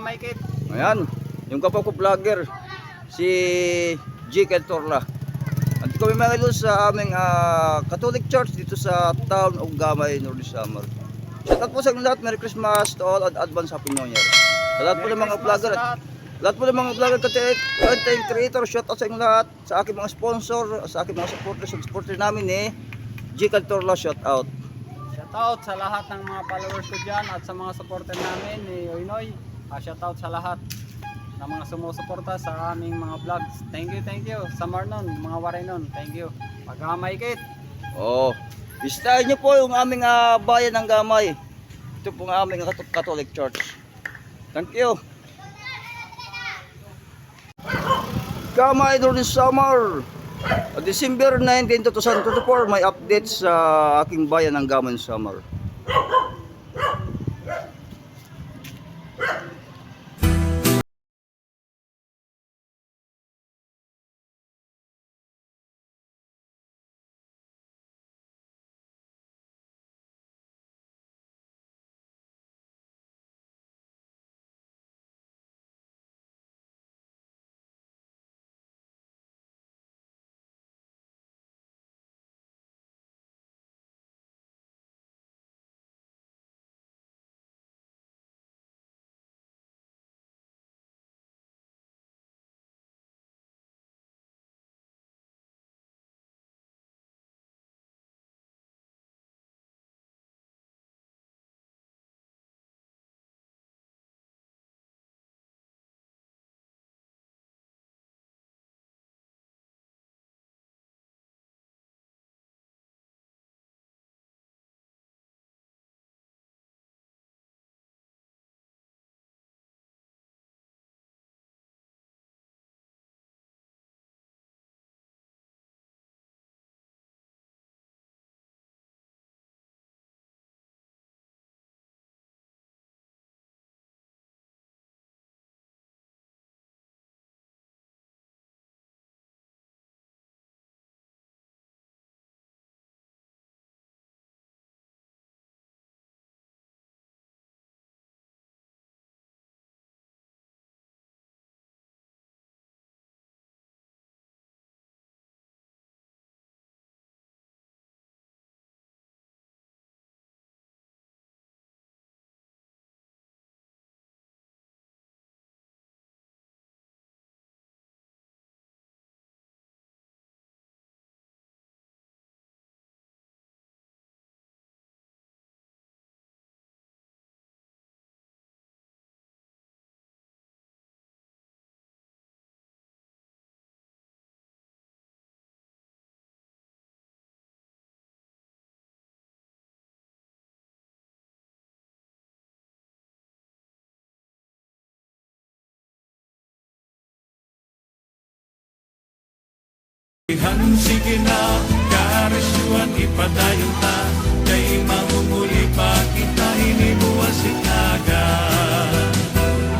Pagamay kit. Ayan, yung kapwa ko vlogger, si J.K. Torla. At kami mga idol sa aming ah, Catholic Church dito sa town of Gamay, Northern Samar. Shout out po sa lahat. Merry Christmas to all and advance Happy New Year. Sa lahat po ng mga vlogger at lahat po ng mga vlogger content, content creator, shout out sa inyo lahat. Sa aking mga sponsor, sa aking mga supporters, at supporter namin eh, J.K. Torla, shout out. Shoutout sa lahat ng mga followers ko dyan at sa mga supporter namin ni Oinoy. Uh, shoutout sa lahat ng mga sumusuporta sa aming mga vlogs. Thank you, thank you. Sa Marnon, mga Warenon, thank you. Pagamay kit. Oh, bisitahin niyo po yung aming ah, bayan ng Gamay. Ito po ang aming Cat- Catholic Church. Thank you. Gamay during summer. December 19, 2024, may update sa aking bayan ng Gamay Summer. Sige na, karisyuan ipadayon ta Kay mangunguli pa kita hinimuwa si taga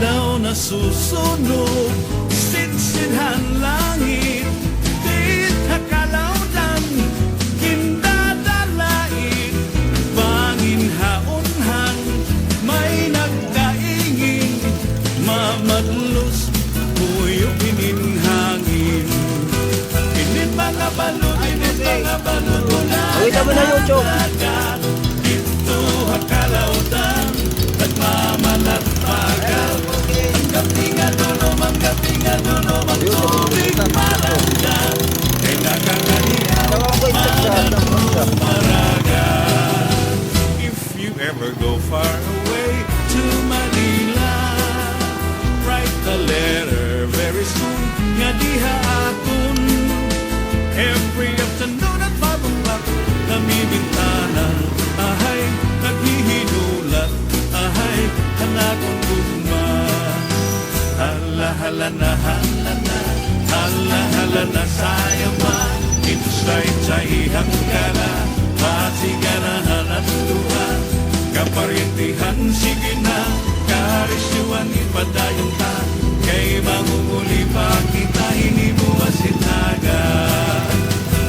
Daw nasusunog, sinsinhan langit go far away to Manila. Write the letter very soon Nga diha akon. Every afternoon at babangbat Kami bintana Ahay, naghihinulat Ahay, hanakon gugma Hala, hala na, hala na. Hala, hala na, sayama Insay-say hangkala Masiganahan Kaparintihan, sige na. Karisyuan, ipadayon ta Kay mangunguli pa kita Hinibuwas sinaga.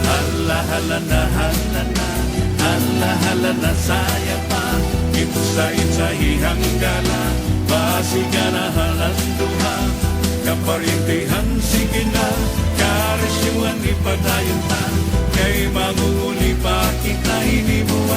Hala, hala na, hala na. Hala, hala na, saya pa. Insay-say hangkala Masiganahan ang duha. Kaparintihan sige na. Karisyuan ipadayon ta Kay mangunguli pa kita Hindi mo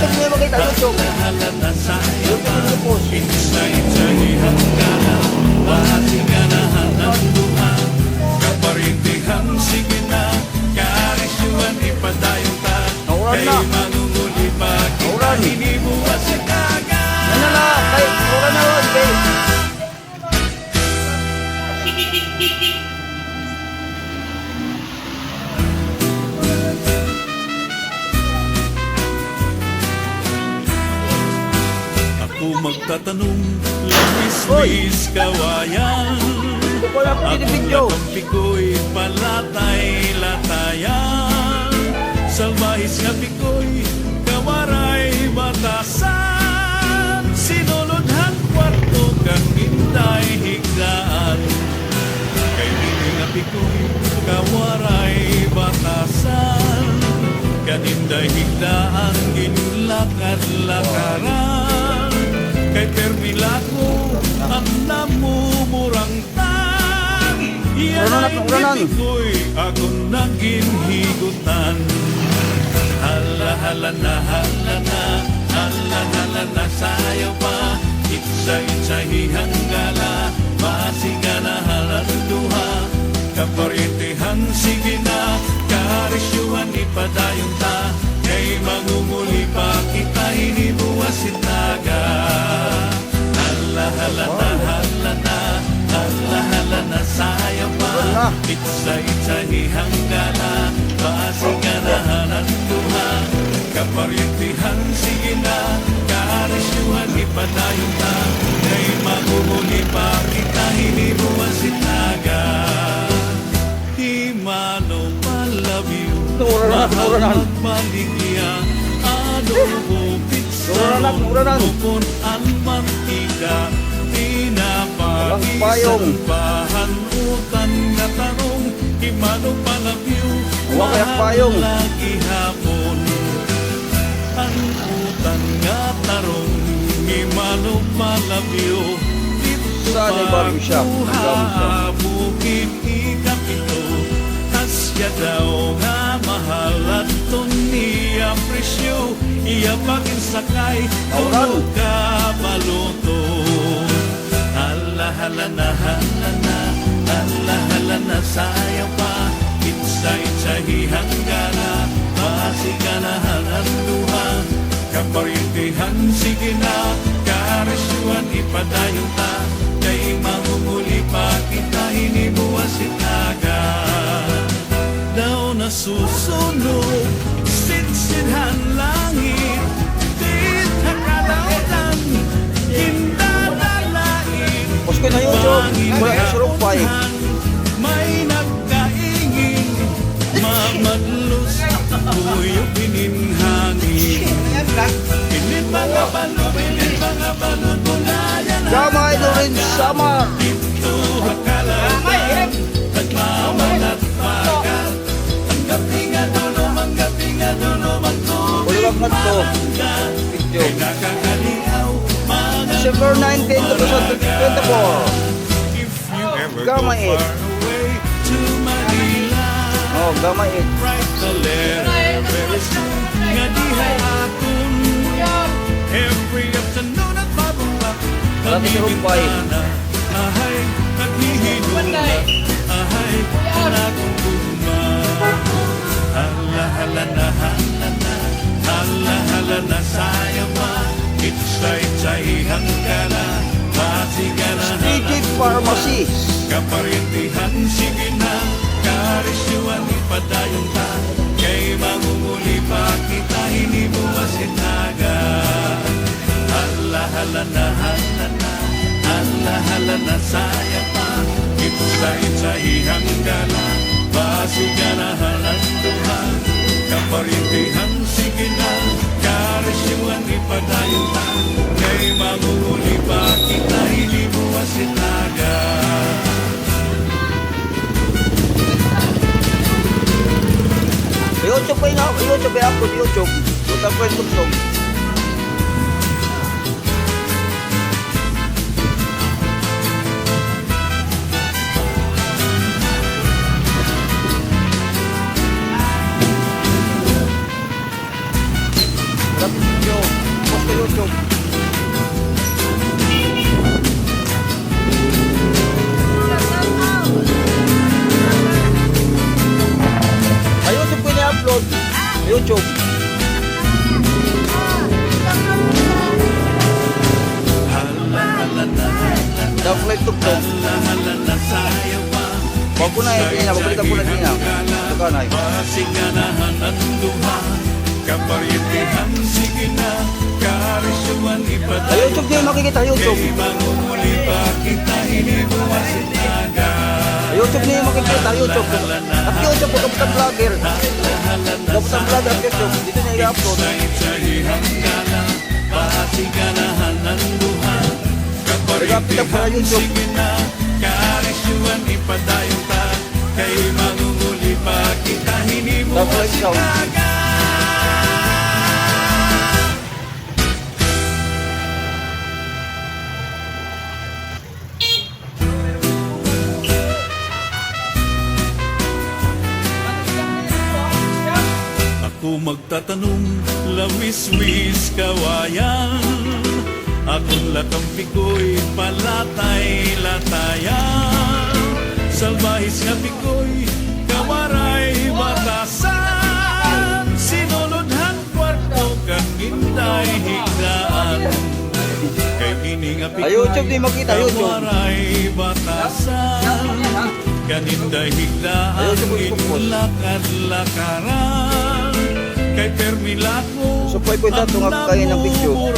YouTube din makita, YouTube. YouTube din Ako magtatanong, labis-bis kawayan. Hindi ko lang Ako pinibidyo. nakampi ko'y palatay-latayan. Salbahis nga piko'y kawaray batasan. Sinulodhan kwarto kang hinday higdaan Kay nga piko'y kawaray batasan. Kaninday higdaan ginlakad-lakaran Kay permilako ang namumurang tan. Yan ay uranan. ko'y ako naging higutan. Hala hala na hala na Hala hala na sayo pa. Itsa itsa hihanggala Masiga na halang duha Kaparintihan sige na Karisyuhan ipadayon ta Kay mangunguli pa kita Hinibuwasin naga. Hala hala na hala na Hala hala na sayo pa. Wala. Itsa itsa hihanggala Masiga na halang duha Kaparintihan sige na Karisyuhan ipadayon ta Kay maguhuli pa kita Hinibuwasin naga uranan. Bukon ang mantika Walang payong. Huwag kaya payong. Lagi hapon Ang utang nga tarong bagong siya? Ang gamit siya. Bukid Asya daw nga mahal at presyo Iya pakinsakay Auran. Tulog ka maluto. Hala hala na hala na Hala hala na sayo pa. Itsa itsa hihanggana Masiga na halang duha Kaparintihan sige na Karisyuan ipadayon ta. Kay mangunguli pa kita Hinibuwasin. naga Hindadalain Post ko na YouTube. Wala ka surupay. May nagkaingin Mamadlos Kuyo pininhangin Pinin mga balo Pinin mga balo Bulayan Gamay do rin sama. Ito hakalawan Nagmamalat pagat Ang gabi nga dulo Ang gabi nga dulo Magtubig Ulwag na to. Video. December 19, 2024. Gama 8. Oh, Gama 8. Alam sa rumpay. Ahay, naghihilula. Ahay, nagkumbuma. Hala, hala na, hala na. Hala, hala na, sayang pa Itsay, itsay, hangkala Masigala na DJ Pharmacy. Kaparintihan sige na. Karisyuan ipadayon ta Kay mangunguli pa kita Hinibuwas itaga Hala hala na hala na. Hala hala na saya pa. Itsa itsa ihanggala Basiganahan ang duha. Kaparintihan sige na Karisyuan ipadayon ta Kay mangunguli pa kita Hinibuwas itaga YouTube pa yun ako. YouTube ay upload YouTube. Punta ko yung tugtog. Wag ko na eh, na. Babalikan ko na din na. Saka na eh. Pasiganahan ang duha Kaparintihan sige na Karisyuan Sa ipaday YouTube din makikita YouTube. Kay mangunguli pa kita Hinibuwas Sa YouTube din makikita YouTube. At YouTube, pag kaputan vlogger. Kaputan vlogger at YouTube. Dito na i-upload. Nag-upload pa sa Kaparintihan sige na Ipadayon ta Kay mangunguli pa kita Hinibuwas Dapat sound. itaga Ako magtatanong, lamis-wis kawayan Akong lakampi ko'y palatay-latayan Salbahis nga pikoy, kawaray batasan Sinulodhan kwarto kang inday higdaan Kay kini nga Sa YouTube din makita, YouTube. kawaray batasan Kaninday higdaan Ayaw, sumuli ko po. lakad-lakaran Kay permilako So, pwede ko ito nga kayo ng video.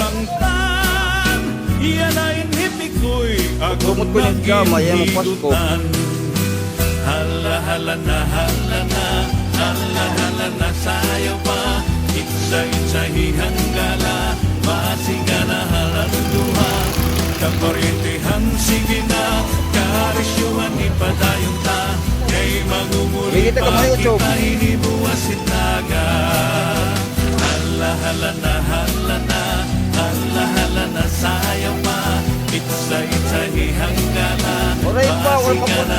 Iyan ay inhipik ko'y Kumot ko ng gamay, yan ang Pasko. Hala hala na hala na. Hala hala na sayo pa. Itsa itsa hihanggala Masigana halang duha Kaparintihan sige na. Karisyuhan ipadayon ta. Kay ka pa kita Hinibuwas itaga Hala hala na hala na. Hala hala na sayo pa. Itsa itsa hihanggala Oray pa, wala mapunta.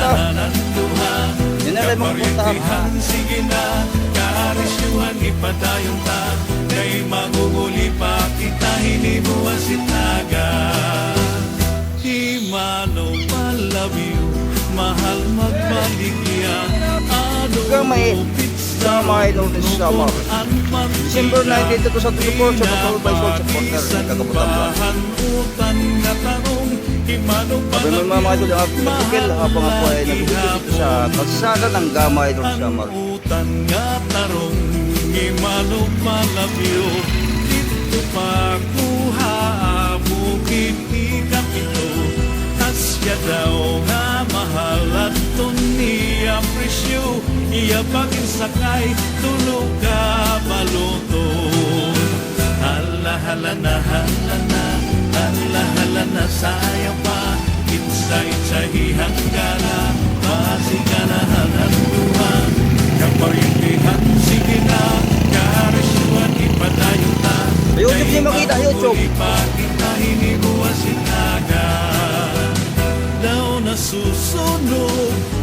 Yun na lang. Kaparintihan sige na Karisyuhan ipadayon ta Kay mangunguli pa kita Hinibuwas itaga Himano palabiw Mahal magbaligya Ano Gamay. pizza Gamay nung summer. December 19 to sa Tulupor sa Pagkawal by Soul Supporter. Kagabutan ba? Sabi mo mga mga idol, pagkakil habang ako ay nagugulito dito sa kalsada ng North Samar. Utan nga tarong Himano malabyo Dito pa kuha Bukit ikapito Asya daw nga mahal At niya presyo Iya pagin sakay Tulog ka maluto. Hala hala na hala na Hala hala na sayo pa Itsa itsa hihanggala Masigana halang duha Kaparintihan sige na Karisyuan ipadayon ta Sa YouTube niyo makita, YouTube. Ipakita hinibuwas inaga Daw nasusunog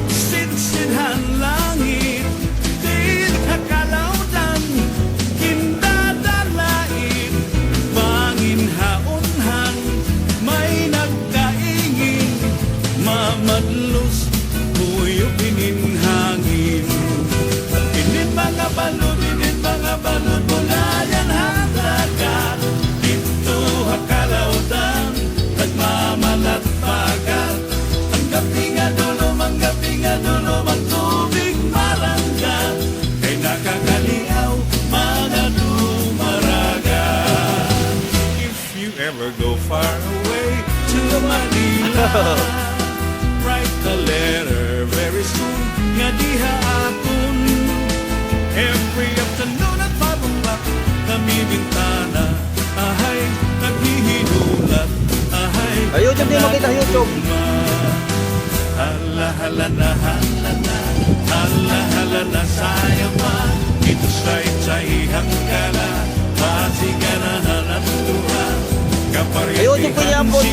Write the letter very soon Nga diha akon Every afternoon at 5 o'clock Kami bintana Ahay, naghihinulat Ahay, Ay, YouTube din makita, YouTube. Hala, hala na, hala na. Hala, hala na sayo pa. Ito sa itsahihang kala Pasiga na halat tuha Ayun, yung kanya po,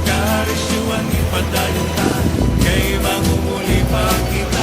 YouTube. Karisyuan ipadayon ta Kay mangumuli pa kita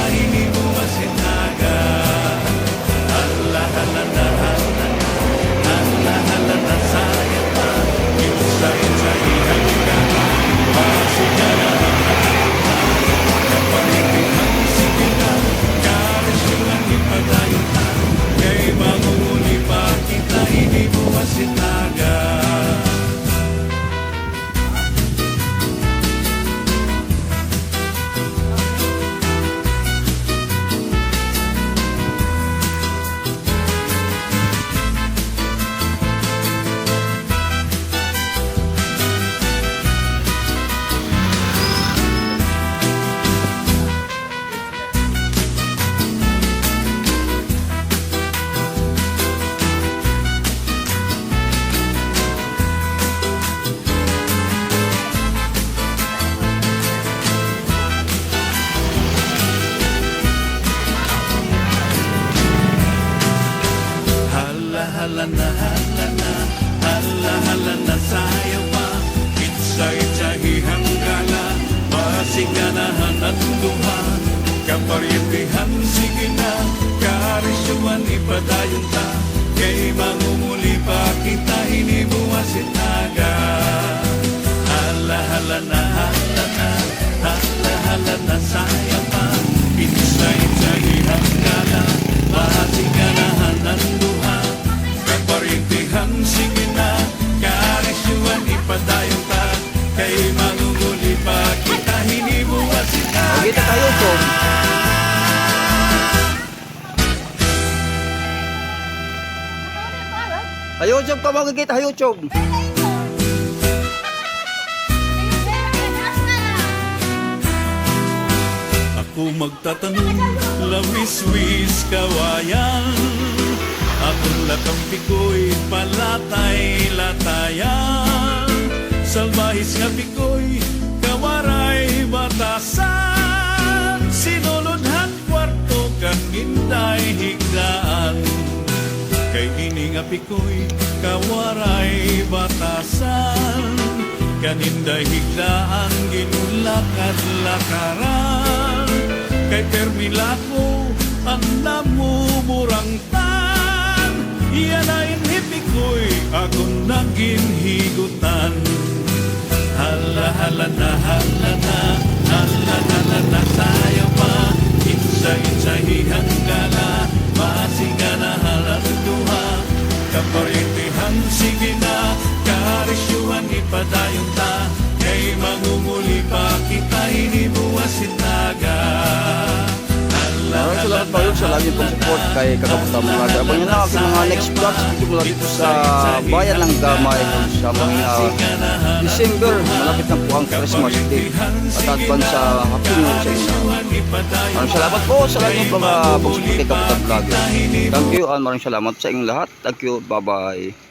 Hala na hala na Hala hala na sayo pa Itsa itsa hihanggala Masiganahan at duha Kaparyetihan sige na Karisyuan ipadayon ta Kay mangumuli pa kita Hinibuwasin naga Hala hala na hala na Hala hala na sayo Ay, YouTube ka makikita, YouTube. Ako magtatanong, lawis-wis kawayan. Akong lakampi ko'y palatay-latayan. Salbahis nga pikoy, kawaray batasan Sinulodhan kwarto kang inday Kay ini nga pikoy, kawaray batasan Kaninday higdaan ginulakad-lakaran Kay permilako ang namumurang tan Yan ay hipikoy akong naging higutan. Hala hala na hala na Hala hala na tayo pa. Itsa itsa halat duha Kaparintihan sige na. Karisyuhan ipadayon Salamat pa sa lagi pong support kay Kakabuta mga Abangan nyo na aking mga next vlogs dito mula dito sa bayan ng Gamay sa mga December. Malapit na po ang Christmas Day at advance sa Happy New Year sa inyo. Maraming salamat po sa ng mga pag-support kay Kabuta Vlogger. Thank you and maraming salamat sa inyong lahat. Thank you. Bye-bye.